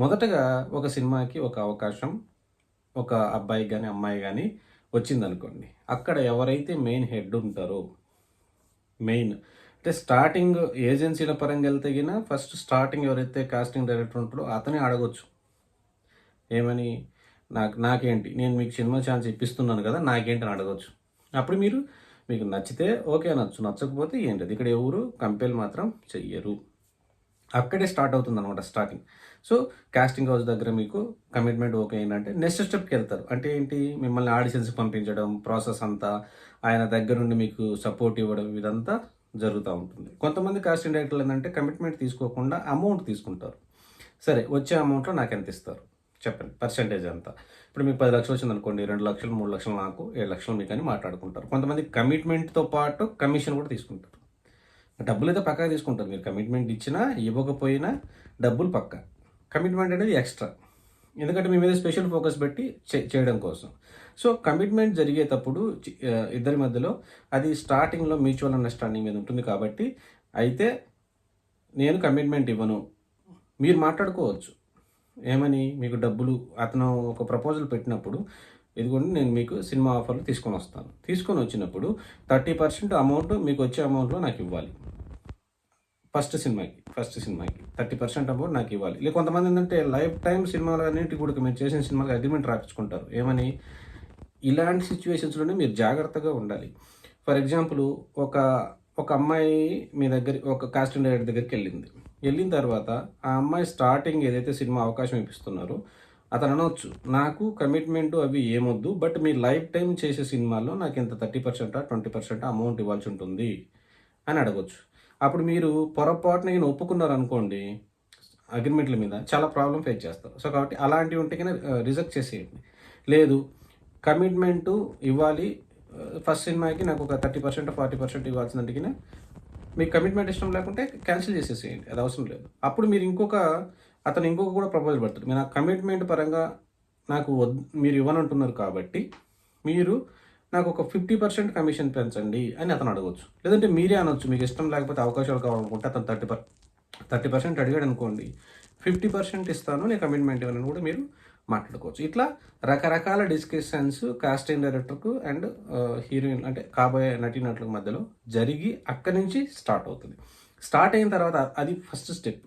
మొదటగా ఒక సినిమాకి ఒక అవకాశం ఒక అబ్బాయి కానీ అమ్మాయి కానీ వచ్చిందనుకోండి. అక్కడ ఎవరైతే మెయిన్ హెడ్ ఉంటారో మెయిన్ అంటే స్టార్టింగ్ ఏజెన్సీల పరంగా వెళ్తే గిన ఫస్ట్ స్టార్టింగ్ ఎవరైతే కాస్టింగ్ డైరెక్టర్ ఉంటారో అతనే అడగొచ్చు. ఏమని? నాకు నాకేంటి? నేను మీకు సినిమా ఛాన్స్ ఇప్పిస్తున్నాను కదా నాకేంటి అని అడగొచ్చు. అప్పుడు మీరు మీకు నచ్చితే ఓకే నచ్చు నచ్చకపోతే ఏంటి? ఇక్కడ ఎవరు? కంపేర్ మాత్రం చెయ్యరు. అక్కడే స్టార్ట్ అవుతుంది అనమాట స్టార్టింగ్. సో కాస్టింగ్ హౌస్ దగ్గర మీకు కమిట్మెంట్ ఓకే అయిందంటే నెక్స్ట్ స్టెప్కి వెళ్తారు. అంటే ఏంటి? మిమ్మల్ని ఆడిషన్స్కి పంపించడం ప్రాసెస్ అంతా ఆయన దగ్గర నుండి మీకు సపోర్ట్ ఇవ్వడం ఇదంతా జరుగుతూ ఉంటుంది. కొంతమంది కాస్టింగ్ డైరెక్టర్లు ఏంటంటే కమిట్మెంట్ తీసుకోకుండా అమౌంట్ తీసుకుంటారు. సరే వచ్చే అమౌంట్లో నాకు ఎంత ఇస్తారు? చెప్పండి పర్సంటేజ్ ఎంత ఇప్పుడు మీకు పది లక్షలు వచ్చింది అనుకోండి రెండు లక్షలు మూడు లక్షలు నాకు ఏడు లక్షలు మీకు అని మాట్లాడుకుంటారు. కొంతమంది కమిట్మెంట్తో పాటు కమిషన్ కూడా తీసుకుంటారు. డబ్బులు అయితే పక్కా తీసుకుంటారు. మీరు కమిట్మెంట్ ఇచ్చినా ఇవ్వకపోయినా డబ్బులు పక్క. కమిట్మెంట్ అనేది ఎక్స్ట్రా ఎందుకంటే మీ మీద స్పెషల్ ఫోకస్ పెట్టి చేయడం కోసం. సో కమిట్మెంట్ జరిగేటప్పుడు ఇద్దరి మధ్యలో అది స్టార్టింగ్లో మ్యూచువల్ అండర్స్టాండింగ్ మీద ఉంటుంది కాబట్టి అయితే నేను కమిట్మెంట్ ఇవ్వను. మీరు మాట్లాడుకోవచ్చు. ఏమని? మీకు డబ్బులు అతను ఒక ప్రపోజల్ పెట్టినప్పుడు ఇదిగోండి నేను మీకు సినిమా ఆఫర్లు తీసుకొని వస్తాను. తీసుకొని వచ్చినప్పుడు థర్టీ పర్సెంట్ అమౌంట్ మీకు వచ్చే అమౌంట్లో నాకు ఇవ్వాలి. ఫస్ట్ సినిమాకి ఫస్ట్ సినిమాకి థర్టీ పర్సెంట్ అమౌంట్ నాకు ఇవ్వాలి. లేక కొంతమంది ఏంటంటే లైఫ్ టైం సినిమాలు అన్నింటి కూడా మీరు చేసిన సినిమాలకు అగ్రిమెంట్ రాపించుకుంటారు. ఏమని? ఇలాంటి సిచ్యువేషన్స్లోనే మీరు జాగ్రత్తగా ఉండాలి. ఫర్ ఎగ్జాంపుల్ ఒక ఒక అమ్మాయి మీ దగ్గర ఒక కాస్టింగ్ డైరెక్టర్ దగ్గరికి వెళ్ళింది. వెళ్ళిన తర్వాత ఆ అమ్మాయి స్టార్టింగ్ ఏదైతే సినిమా అవకాశం ఇప్పిస్తున్నారో అతను అనొచ్చు నాకు కమిట్మెంట్ అవి ఏమొద్దు బట్ మీ లైఫ్ టైం చేసే సినిమాల్లో నాకు ఇంత thirty percent twenty percent amount ఇవ్వాల్సి ఉంటుంది అని అడగొచ్చు. అప్పుడు మీరు పొరపాటున నేను ఒప్పుకున్నారు అనుకోండి అగ్రిమెంట్ల మీద చాలా ప్రాబ్లం ఫేస్ చేస్తారు. సో కాబట్టి అలాంటివి ఉంటే రిజెక్ట్ చేసేయండి. లేదు కమిట్మెంట్ ఇవ్వాలి. ఫస్ట్ సినిమాకి నాకు ఒక థర్టీ పర్సెంట్ ఫార్టీ పర్సెంట్ ఇవ్వాల్సిందంటే మీకు కమిట్మెంట్ ఇష్టం లేకుంటే క్యాన్సిల్ చేసేసేయండి. అది అవసరం లేదు. అప్పుడు మీరు ఇంకొక అతను ఇంకొక కూడా ప్రపోజల్ పెడతాడు. మీరు నాకు కమిట్మెంట్ పరంగా నాకు వద్ మీరు ఇవ్వనంటున్నారు కాబట్టి మీరు నాకు ఒక ఫిఫ్టీ పర్సెంట్ కమిషన్ పెంచండి అని అతను అడగవచ్చు లేదంటే మీరే అనొచ్చు మీకు ఇష్టం లేకపోతే అవకాశాలు కావాలనుకుంటే అతను థర్టీ పర్ థర్టీ పర్సెంట్ అడిగాడు అనుకోండి ఫిఫ్టీ పర్సెంట్ ఇస్తాను నేను కమిట్మెంట్ ఇవ్వనని కూడా మీరు మాట్లాడుకోవచ్చు. ఇట్లా రకరకాల డిస్కషన్స్ కాస్టింగ్ డైరెక్టర్కు అండ్ హీరోయిన్ అంటే కాబోయే నటీనటులకు మధ్యలో జరిగి అక్కడి నుంచి స్టార్ట్ అవుతుంది. స్టార్ట్ అయిన తర్వాత అది ఫస్ట్ స్టెప్